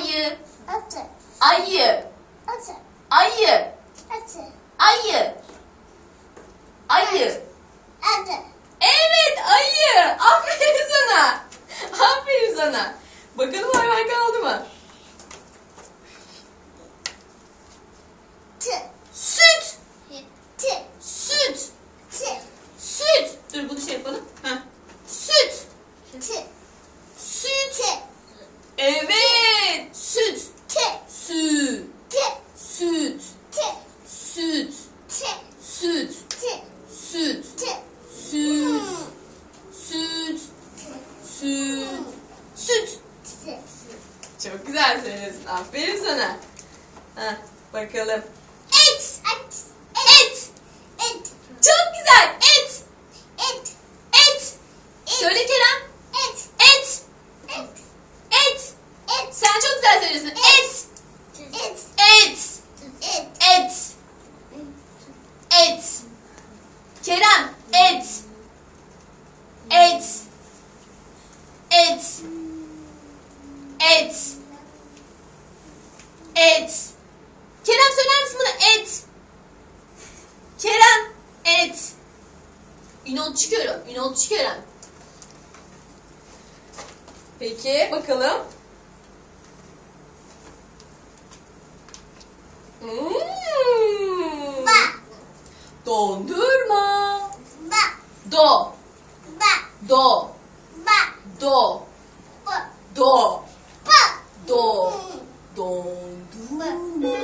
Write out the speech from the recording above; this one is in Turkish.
Ayı. Atı. Ayı. Atı. Ayı. Atı. Ayı. Ayı. Atı. Evet ayı. Aferin sana. Aferin sana. Bakalım hayvan kaldı mı? Tı. Süt. Süt. Süt. Dur bunu şey yapalım. Heh. Süt. Tı. Süt. Evet. Süt. Tı. Süt. Tı. Süt. Tı. Süt. Tı. Süt. Tı. Süt. Tı. Süt. Süt. Süt. Süt. Tı. Çok güzel söylüyorsun. Aferin sana. Heh, bakalım. Et. Et. Et. Et. Çok güzel. Et. Et. Et. Söyle Kerem. Et. Et. Et. Et. Et. Sen çok güzel söylüyorsun. Et. Et. Et. Et. Et. Et. Kerem. Et. Et. Et. Et. Et. Kerem söyler misin bana et? Kerem. Et. Ünal çıkıyorum. Ünal çıkıyorum. Peki bakalım. Hmm. Ba. Dondurma. Ba. Do. Ba. Do. Ba. Do. Ba. Do. But